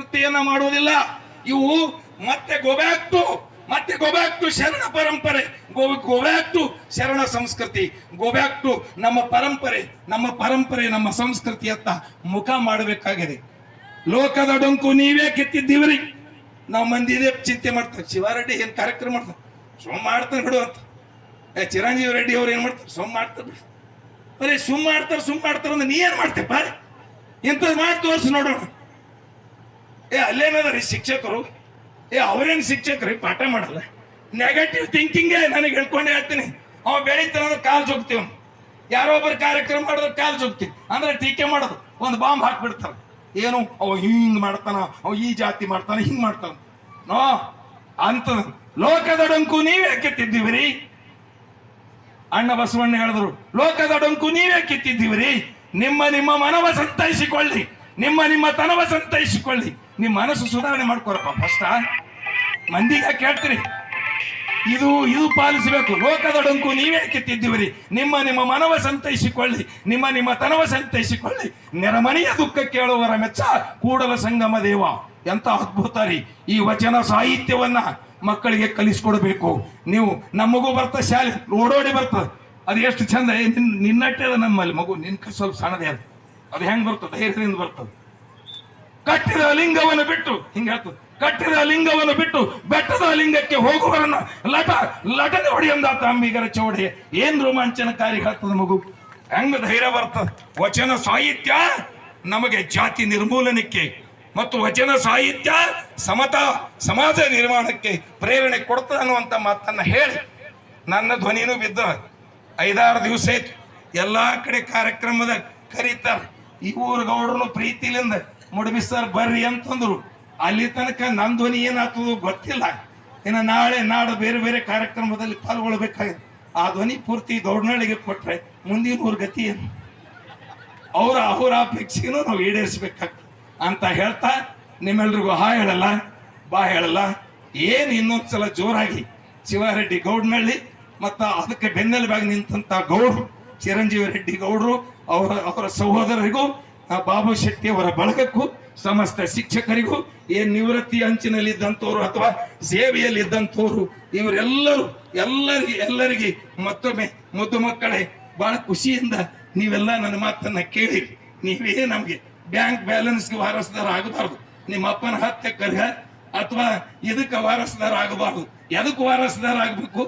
ಸಂಸ್ಕೃತಿಯನ್ನ ಮಾಡುವುದಿಲ್ಲ. ಇವು ಮತ್ತೆ ಗೋಬ್ಯಾಕ್ ಟು ಮತ್ತೆ ಗೋಬ್ಯಾಕ್ ಟು ಶರಣ ಪರಂಪರೆ. ಗೋ ಗೋಬ್ಯಾಕ್ ಟು ಶರಣ ಸಂಸ್ಕೃತಿ. ಗೋಬ್ಯಾಕ್ ಟು ನಮ್ಮ ಪರಂಪರೆ ನಮ್ಮ ಪರಂಪರೆ, ನಮ್ಮ ಸಂಸ್ಕೃತಿಯತ್ತ ಮುಖ ಮಾಡಬೇಕಾಗಿದೆ. ಲೋಕದ ಡೊಂಕು ನೀವೇ ಕೆತ್ತಿದ್ದೀವ್ರಿ. ನಾವು ಮಂದಿ ಇದೇ ಚಿಂತೆ ಮಾಡ್ತಾರೆ. ಶಿವಾರೆಡ್ಡಿ ಏನ್ ಕಾರ್ಯಕ್ರಮ ಮಾಡ್ತಾರೆ? ಸುಮ್ ಮಾಡ್ತಾರೆ ಬಿಡು ಅಂತ. ಏ, ಚಿರಂಜೀವಿ ರೆಡ್ಡಿ ಅವ್ರು ಏನ್ ಮಾಡ್ತಾರೆ? ಸುಮ್ ಮಾಡ್ತಾರೆ ಬಿಡು. ಬರೀ ಸುಮ್ಮ ಮಾಡ್ತಾರೆ ಸುಮ್ಮ ಮಾಡ್ತಾರೆ ಅಂದ್ರೆ ನೀ ಏನ್ ಬಾರಿ. ಇಂಥದ್ದು ಮಾಡಿ ತೋರಿಸಿ ನೋಡೋಣ. ಏ, ಅಲ್ಲೇನದ್ರಿ ಶಿಕ್ಷಕರು? ಏ, ಅವ್ರೇನು ಶಿಕ್ಷಕರು? ಪಾಠ ಮಾಡಲ್ಲ. ನೆಗೆಟಿವ್ ಥಿಂಕಿಂಗೇ ನನಗೆ ಹೇಳ್ಕೊಂಡೆ ಹೇಳ್ತೀನಿ ಅವ ಬೆಳೀತಾನಂದ್ರೆ ಕಾಲ್ ಜೋಗ್ತೀವಿ ಯಾರೋ ಒಬ್ಬರು ಕಾರ್ಯಕ್ರಮ ಮಾಡಿದ್ರೆ ಕಾಲು ಜೋಗ್ತೀವಿ ಅಂದ್ರೆ ಟೀಕೆ ಮಾಡೋದು. ಒಂದು ಬಾಂಬ್ ಹಾಕ್ಬಿಡ್ತಾರೆ. ಏನು? ಅವ ಹಿಂಗ್ ಮಾಡ್ತಾನ, ಅವ ಈ ಜಾತಿ ಮಾಡ್ತಾನ, ಹಿಂಗ್ ಮಾಡ್ತಾನ. ನೋ, ಅಂತ ಲೋಕದಡಂಕು ನೀವೇ ಕೆತ್ತಿದ್ದೀವ್ರಿ. ಅಣ್ಣ ಬಸವಣ್ಣ ಹೇಳಿದ್ರು ಲೋಕದಡಂಕು ನೀವೇ ಕಿತ್ತಿದ್ದೀವಿರಿ. ನಿಮ್ಮ ನಿಮ್ಮ ಮನವ ಸಂತೈಸಿಕೊಳ್ಳಿ ನಿಮ್ಮ ನಿಮ್ಮ ತನವ ಸಂತೈಸಿಕೊಳ್ಳಿ ನಿಮ್ಮ ಮನಸ್ಸು ಸುಧಾರಣೆ ಮಾಡ್ಕೊರಪ್ಪ ಫಸ್ಟ್ ಮಂದಿಗೆ ಕೇಳ್ತೀರಿ. ಇದು ಇದು ಪಾಲಿಸಬೇಕು. ಲೋಕದ ಡೊಂಕು ನೀವೇ ಕಿತ್ತಿದ್ದೀವಿರಿ ನಿಮ್ಮ ನಿಮ್ಮ ಮನವ ಸಂತೈಸಿಕೊಳ್ಳಿ. ನಿಮ್ಮ ನಿಮ್ಮ ತನವ ಸಂತೈಸಿಕೊಳ್ಳಿ. ನೆರಮನೆಯ ದುಃಖ ಕೇಳುವರ ಮೆಚ್ಚ ಕೂಡಲ ಸಂಗಮ ದೇವ. ಎಂತ ಅದ್ಭುತ ರೀ. ಈ ವಚನ ಸಾಹಿತ್ಯವನ್ನ ಮಕ್ಕಳಿಗೆ ಕಲಿಸ್ಕೊಡ್ಬೇಕು. ನೀವು, ನಮಗೂ ಬರ್ತ, ಶಾಲೆ ಓಡೋಡಿ ಬರ್ತದೆ ಅದು ಎಷ್ಟು ಚಂದ. ನಿನ್ನಟ್ಟೆ ಅದ ನಮ್ಮಲ್ಲಿ. ಮಗು, ನಿನ್ ಸ್ವಲ್ಪ ಸಣ್ಣದೇ ಅದು. ಅದು ಹೆಂಗೆ ಬರ್ತದೆ? ಧೈರ್ಯದಿಂದ ಬರ್ತದೆ. ಕಟ್ಟಿದ ಲಿಂಗವನ್ನು ಬಿಟ್ಟು, ಹಿಂಗೆ ಹೇಳ್ತದೆ, ಕಟ್ಟಿದ ಲಿಂಗವನ್ನು ಬಿಟ್ಟು ಬೆಟ್ಟದ ಲಿಂಗಕ್ಕೆ ಹೋಗುವರನ್ನ ಲಟ, ಲಟನೆ ಹೊಡೆಯಂದಾತ ಅಂಬಿಗರ ಚೌಡೆ ಏನ್ ರೋಮಾಂಚನಕಾರಿ ಹೇಳ್ತದ ಮಗು? ಹೆಂಗ ಧೈರ್ಯ ಬರ್ತದ? ವಚನ ಸಾಹಿತ್ಯ ನಮಗೆ ಜಾತಿ ನಿರ್ಮೂಲನಕ್ಕೆ ಮತ್ತು ವಚನ ಸಾಹಿತ್ಯ ಸಮತಾ, ಸಮಾಜ ನಿರ್ಮಾಣಕ್ಕೆ ಪ್ರೇರಣೆ ಕೊಡ್ತದ ಅನ್ನುವಂಥ ಮಾತನ್ನ ಹೇಳಿ. ನನ್ನ ಧ್ವನಿನೂ ಬಿದ್ದ ಐದಾರು ದಿವಸ ಆಯ್ತು. ಎಲ್ಲಾ ಕಡೆ ಕಾರ್ಯಕ್ರಮದ ಕರೀತಾರ. ಈ ಊರು ಗೌಡ್ರನು ಪ್ರೀತಿಲಿಂದ ಮುಡುಬಿ ಸರ್ ಬರ್ರಿ ಅಂತಂದ್ರು. ಅಲ್ಲಿ ತನಕ ನನ್ನ ಧ್ವನಿ ಏನಾಗ್ತದೋ ಗೊತ್ತಿಲ್ಲ. ಇನ್ನು ನಾಳೆ ನಾಡು ಬೇರೆ ಬೇರೆ ಕಾರ್ಯಕ್ರಮದಲ್ಲಿ ಪಾಲ್ಗೊಳ್ಬೇಕಾಗಿದೆ. ಆ ಧ್ವನಿ ಪೂರ್ತಿ ಗೌಡ್ನಳ್ಳಿಗೆ ಕೊಟ್ರೆ ಮುಂದಿನ ಊರ್ ಗತಿ ಏನು? ಅವರ ಅವರ ಅಪೇಕ್ಷೆನೂ ನಾವು ಈಡೇರಿಸ್ಬೇಕಾಗ್ತದೆ. ಅಂತ ಹೇಳ್ತಾ ನಿಮ್ಮೆಲ್ರಿಗೂ ಹಾ ಹೇಳಲ್ಲ, ಬಾ ಹೇಳಲ್ಲ. ಏನು ಇನ್ನೊಂದ್ಸಲ ಜೋರಾಗಿ ಶಿವಾರೆಡ್ಡಿ ಗೌಡ್ನಳ್ಳಿ ಮತ್ತು ಅದಕ್ಕೆ ಬೆನ್ನೆಲುಬಾಗಿ ನಿಂತಂತ ಗೌಡ್ರು, ಚಿರಂಜೀವಿ ರೆಡ್ಡಿ ಗೌಡ್ರು, ಅವರ ಅವರ ಸಹೋದರರಿಗೂ ಆ ಬಾಬು ಶೆಟ್ಟಿ ಅವರ ಬಳಗಕ್ಕೂ, ಸಮಸ್ತ ಶಿಕ್ಷಕರಿಗೂ ಏನ್ ನಿವೃತ್ತಿ ಅಂಚಿನಲ್ಲಿ ಇದ್ದಂಥವ್ರು ಅಥವಾ ಸೇವೆಯಲ್ಲಿದ್ದಂಥವ್ರು ಇವರೆಲ್ಲರೂ ಎಲ್ಲರಿಗೆ ಎಲ್ಲರಿಗೆ ಮತ್ತೊಮ್ಮೆ ಮುದ್ದು ಮಕ್ಕಳೇ, ಬಹಳ ಖುಷಿಯಿಂದ ನೀವೆಲ್ಲ ನನ್ನ ಮಾತನ್ನ ಕೇಳಿ ನೀವೇ ನಮ್ಗೆ ಬ್ಯಾಂಕ್ ಬ್ಯಾಲೆನ್ಸ್ಗೆ ವಾರಸ್ದಾರ ಆಗಬಾರ್ದು ನಿಮ್ಮ ಅಪ್ಪನ ಹತ್ಯೆ ಕರ್ಗ ಅಥವಾ ಇದಕ್ಕೆ ವಾರಸ್ದಾರ ಆಗಬಾರ್ದು ಎದಕ್ಕೆ ವಾರಸ್ದಾರ ಆಗ್ಬೇಕು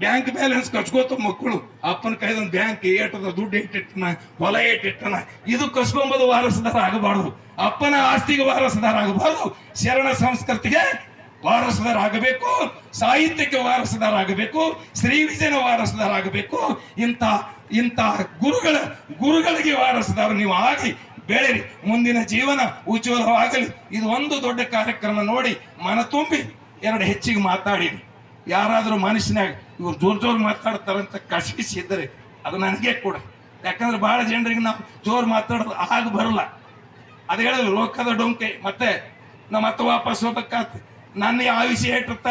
ಬ್ಯಾಂಕ್ ಬ್ಯಾಲೆನ್ಸ್ ಕಚ್ಕೋತ ಮಕ್ಕಳು. ಅಪ್ಪನ ಕೈದೊಂದು ಬ್ಯಾಂಕ್ ಏಟದ ದುಡ್ಡು ಇಟ್ಟಿಟ್ಟನ, ಹೊಲ ಏಟಿಟ್ಟನ ಇದು ಕಸ್ಕೊಂಬುದು ವಾರಸದಾರ ಆಗಬಾರ್ದು. ಅಪ್ಪನ ಆಸ್ತಿಗೆ ವಾರಸದಾರ ಆಗಬಾರ್ದು. ಶರಣ ಸಂಸ್ಕೃತಿಗೆ ವಾರಸದಾರ ಆಗಬೇಕು. ಸಾಹಿತ್ಯಕ್ಕೆ ವಾರಸದಾರ ಆಗಬೇಕು. ಶ್ರೀ ವಿಜಯನ ವಾರಸದಾರ ಆಗಬೇಕು. ಇಂಥ ಇಂಥ ಗುರುಗಳ, ಗುರುಗಳಿಗೆ ವಾರಸದಾರ ನೀವು ಆಗಿ ಬೆಳೆರಿ ಮುಂದಿನ ಜೀವನ ಉಜ್ವಲವಾಗಲಿ. ಇದು ಒಂದು ದೊಡ್ಡ ಕಾರ್ಯಕ್ರಮ ನೋಡಿ ಮನ ತುಂಬಿ ಎರಡು ಹೆಚ್ಚಿಗೆ ಮಾತಾಡಿರಿ. ಯಾರಾದರೂ ಮನುಷ್ಯನಾಗ ಇವ್ರು ಜೋರು ಜೋರು ಮಾತಾಡ್ತಾರಂತ ಕಸಿಸಿದ್ರೆ ಅದು ನನಗೆ ಕೂಡ. ಯಾಕಂದ್ರೆ ಭಾಳ ಜನರಿಗೆ ನಾವು ಜೋರು ಮಾತಾಡೋದು ಆಗ ಬರಲ್ಲ. ಅದು ಹೇಳಿದ್ರು, ಲೋಕದ ಡೊಂಕೆ. ಮತ್ತೆ ನಮ್ಮ ಮತ್ತೆ ವಾಪಸ್ ಹೋಗ್ಬೇಕಾತ ನನ್ನ ಆಯುಷ್ಯ ಇಟ್ಟಿರ್ತ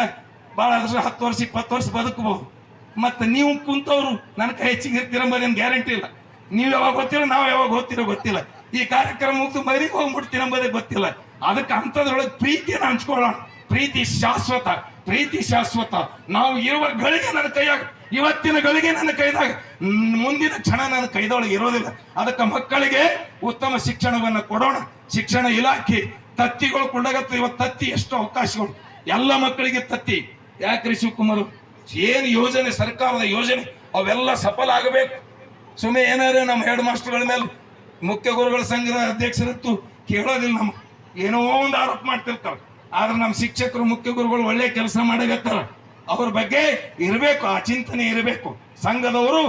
ಭಾಳ ಅದ್ರ ಹತ್ತು ವರ್ಷ, ಇಪ್ಪತ್ತು ವರ್ಷ ಬದುಕಬಹುದು ಮತ್ತೆ ನೀವು ಕುಂತವ್ರು ನನ್ನ ಕೈ ಹೆಚ್ಚಿಗೆ ಇರ್ತೀರಂಬೋದೇನು ಗ್ಯಾರಂಟಿ ಇಲ್ಲ. ನೀವು ಯಾವಾಗ ಗೊತ್ತಿರೋ ನಾವು ಯಾವಾಗ ಗೊತ್ತಿರೋ ಗೊತ್ತಿಲ್ಲ. ಈ ಕಾರ್ಯಕ್ರಮ ಮುಗಿದು ಮರಿಗೆ ಹೋಗ್ಬಿಡ್ತೀರಂಬುದೇ ಗೊತ್ತಿಲ್ಲ. ಅದಕ್ಕೆ ಅಂಥದ್ರೊಳಗೆ ಪ್ರೀತಿಯನ್ನು ಹಂಚ್ಕೊಳ್ಳೋಣ. ಪ್ರೀತಿ ಶಾಶ್ವತ ಪ್ರೀತಿ ಶಾಶ್ವತ. ನಾವು ಇರುವ ಗಳಿಗೆ ನನ್ನ ಕೈಯಾಗ, ಇವತ್ತಿನ ಗಳಿಗೆ ನನ್ನ ಕೈದಾಗ ಮುಂದಿನ ಕ್ಷಣ ನನ್ನ ಕೈದೊಳಗೆ ಇರೋದಿಲ್ಲ. ಅದಕ್ಕೆ ಮಕ್ಕಳಿಗೆ ಉತ್ತಮ ಶಿಕ್ಷಣವನ್ನ ಕೊಡೋಣ. ಶಿಕ್ಷಣ ಇಲಾಖೆ, ತತ್ತಿಗಳು ಕೊಂಡಾಗತ್ತ. ಇವತ್ತು ತತ್ತಿ ಎಷ್ಟು ಅವಕಾಶಗಳು. ಎಲ್ಲ ಮಕ್ಕಳಿಗೆ ತತ್ತಿ. ಯಾಕ್ರಿ ಶಿವಕುಮಾರ್? ಏನು ಯೋಜನೆ, ಸರ್ಕಾರದ ಯೋಜನೆ? ಅವೆಲ್ಲ ಸಫಲ ಆಗಬೇಕು. ಸುಮ್ಮನೆ ಏನಾರ ನಮ್ಮ ಹೆಡ್ ಮಾಸ್ಟರ್ಗಳ ಮೇಲೆ ಮುಖ್ಯ ಗುರುಗಳ ಸಂಘದ ಅಧ್ಯಕ್ಷರಂತೂ ಕೇಳೋದಿಲ್ಲ ನಮ್ಮ ಏನೋ ಒಂದು ಆರೋಪ ಮಾಡ್ತಿರ್ತಾರೆ ಆದ್ರೆ ನಮ್ಮ ಶಿಕ್ಷಕರು, ಮುಖ್ಯ ಗುರುಗಳು ಒಳ್ಳೆ ಕೆಲಸ ಮಾಡಬೇಕಾರ ಅವ್ರ ಬಗ್ಗೆ ಇರಬೇಕು, ಆ ಚಿಂತನೆ ಇರಬೇಕು. ಸಂಘದವರು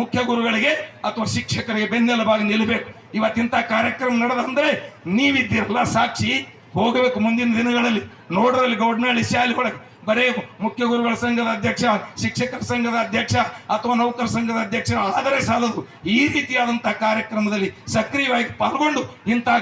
ಮುಖ್ಯ ಗುರುಗಳಿಗೆ ಅಥವಾ ಶಿಕ್ಷಕರಿಗೆ ಬೆನ್ನೆಲುಬಾಗಿ ನಿಲ್ಲಬೇಕು ಇವತ್ತಿಂತ ಕಾರ್ಯಕ್ರಮ ನಡೆದಂದ್ರೆ ನೀವಿದ್ದೀರಲ್ಲ ಸಾಕ್ಷಿ. ಹೋಗಬೇಕು ಮುಂದಿನ ದಿನಗಳಲ್ಲಿ. ನೋಡ್ರಲ್ಲಿ ಗೌಡನಹಳ್ಳಿ ಶಾಲೆ ಒಳಗೆ. ಬರೇ ಮುಖ್ಯ ಗುರುಗಳ ಸಂಘದ ಅಧ್ಯಕ್ಷ, ಶಿಕ್ಷಕರ ಸಂಘದ ಅಧ್ಯಕ್ಷ ಅಥವಾ ನೌಕರ ಸಂಘದ ಅಧ್ಯಕ್ಷ ಆದರೆ ಸಾಲದು. ಈ ರೀತಿಯಾದಂತಹ ಕಾರ್ಯಕ್ರಮದಲ್ಲಿ ಸಕ್ರಿಯವಾಗಿ ಪಾಲ್ಗೊಂಡು ಇಂತಹ